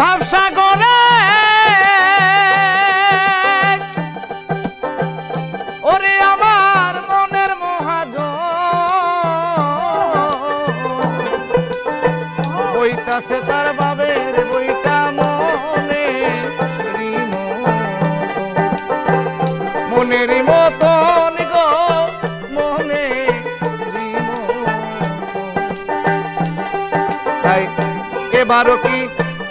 ভাবসাগরে। ওরে আমার মনের মহাজ বইতাছে তার বাবের বইটা মনে মনেরই মতন এবারও কি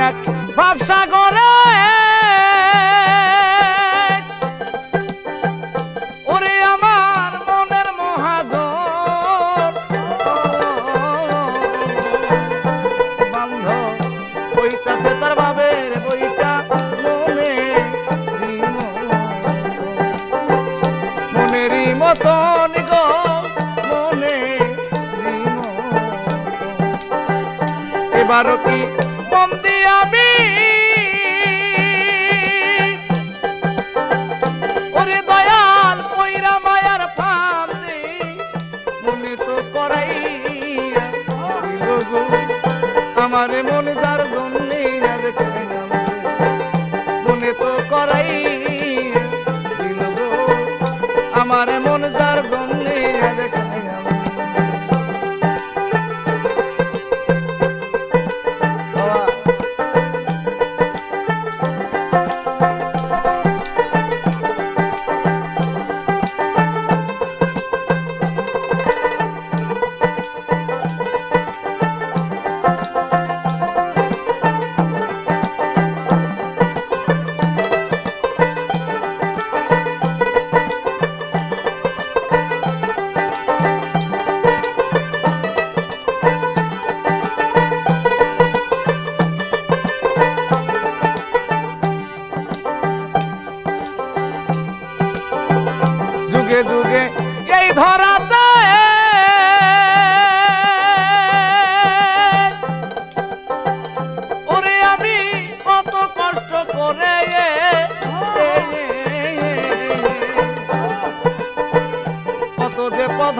অজানা এক ভাবসাগরে। ওরে আমার মনের মহাজন। বান্ধ বইতাছে তার বাবের বইটা মনে মনেরই মতন গো মনে দিয়াবি ওরে দয়াল কইরা মায়ার ফান্দে মনে তো করাই আমার মন যার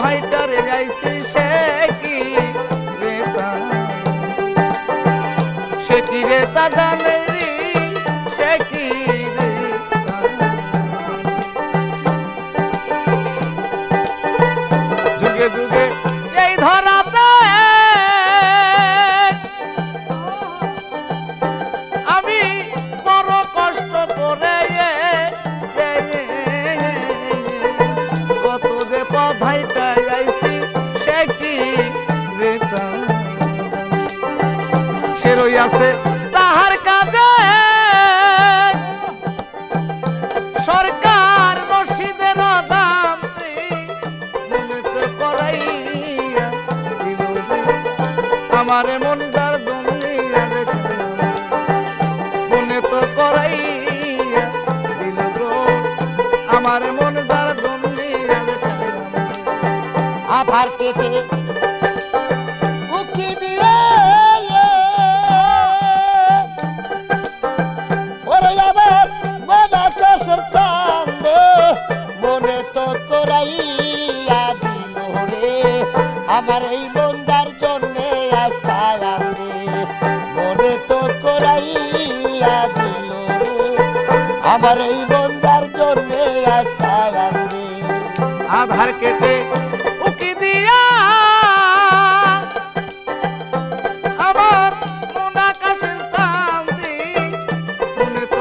যে পধাইটারে যাইছি সে আধার কেটে উকি দিয়ে ওরে আমার মনে কসর কান্দে। মনে তো দিল রে আমার এই বন্ধার জন্যে আশায় আনবে মনে তো করাইয়া দিল রে আমার এই বন্ধার জন্যে আশায় আনবে আধার কেটে wonderful.